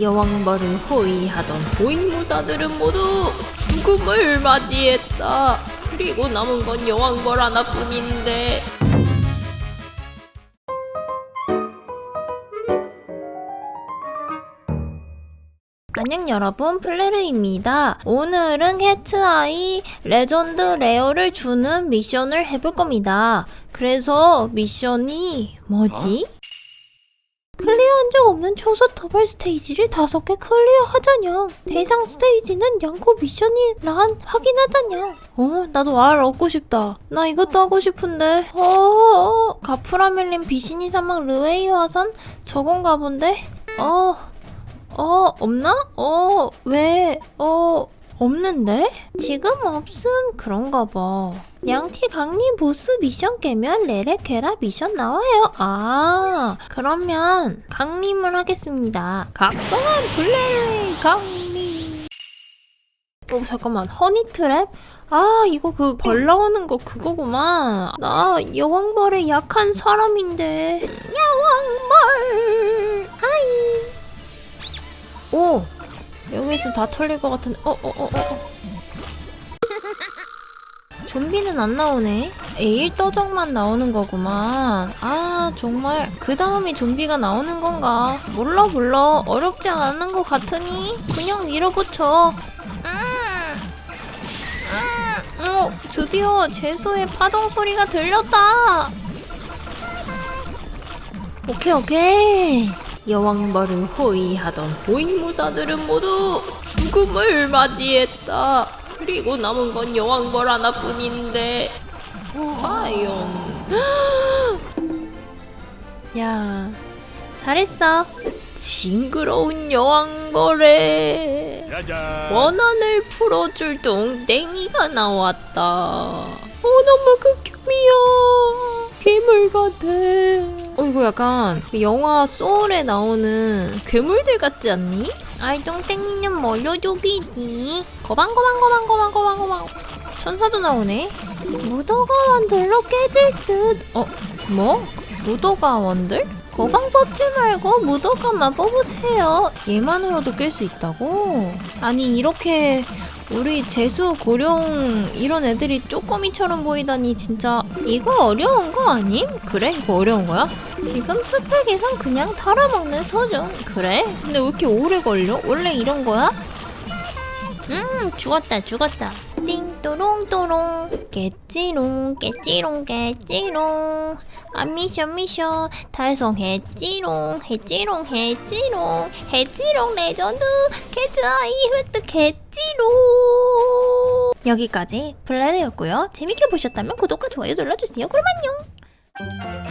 여왕벌을 호위하던 호위무사들은 모두 죽음을 맞이했다. 그리고 남은 건 여왕벌 하나뿐인데. 안녕 여러분 플레르입니다. 오늘은 캐츠아이 레전드 레어를 주는 미션을 해볼 겁니다. 그래서 미션이 뭐지? 클리어한 적 없는 초소 더블 스테이지를 다섯 개 클리어하자냥 대상 스테이지는 양코 미션이란 확인하자냥 어 나도 알 얻고 싶다 나 이것도 하고 싶은데 어 가프라멜린 비시니 사막 르웨이 화산 저건가 본데 어 어, 없나? 어, 왜? 어, 없는데? 지금 없음 그런가 봐. 양티 강림 보스 미션 깨면 레레케라 미션 나와요. 아, 그러면 강림을 하겠습니다. 각성한 블레 강림. 어, 잠깐만. 허니트랩? 아, 이거 그 벌 나오는 거 그거구만. 나 여왕벌에 약한 사람인데. 여왕벌. 하이. 오! 여기 있으면 다 털릴 것 같은데, 어, 어, 어, 어. 어. 좀비는 안 나오네. 에일 떠적만 나오는 거구만. 아, 정말. 그 다음에 좀비가 나오는 건가? 몰라, 몰라. 어렵지 않은 것 같으니, 그냥 밀어붙여. 음! 음! 어, 드디어 제수의 파동 소리가 들렸다! 오케이, 오케이. 여왕벌을 호위하던 호위무사들은 모두 죽음을 맞이했다. 그리고 남은 건 여왕벌 하나뿐인데. 과연. 야 잘했어. 징그러운 여왕벌에 짜잔. 원한을 풀어줄 뚱땡이가 나왔다 어 너무 극혐이야 괴물 같아 어 이거 약간 그 영화 소울에 나오는 괴물들 같지 않니? 아이 뭘로 죽이지 거방거방거방거방거방거방 천사도 나오네 무도가 원들로 깨질 듯 어? 뭐? 무도가 원들? 거방 뽑지 말고 무도가만 뽑으세요 얘만으로도 깰수 있다고? 아니 이렇게 우리 재수 고령 이런 애들이 쪼꼬미처럼 보이다니 진짜 이거 어려운 거 아님? 그래? 이거 어려운 거야? 지금 스펙에선 그냥 털어먹는 수준 그래? 근데 왜 이렇게 오래 걸려? 원래 이런 거야? 음 죽었다 죽었다 띵 또롱또롱 깨찌롱 깨찌롱 깨찌롱 아 미션 미션 달성했지롱 했지롱 했지롱 했지롱 레전드 캐츠아이 획득 했지롱 여기까지 블레드였고요. 재밌게 보셨다면 구독과 좋아요 눌러주세요. 그럼 안녕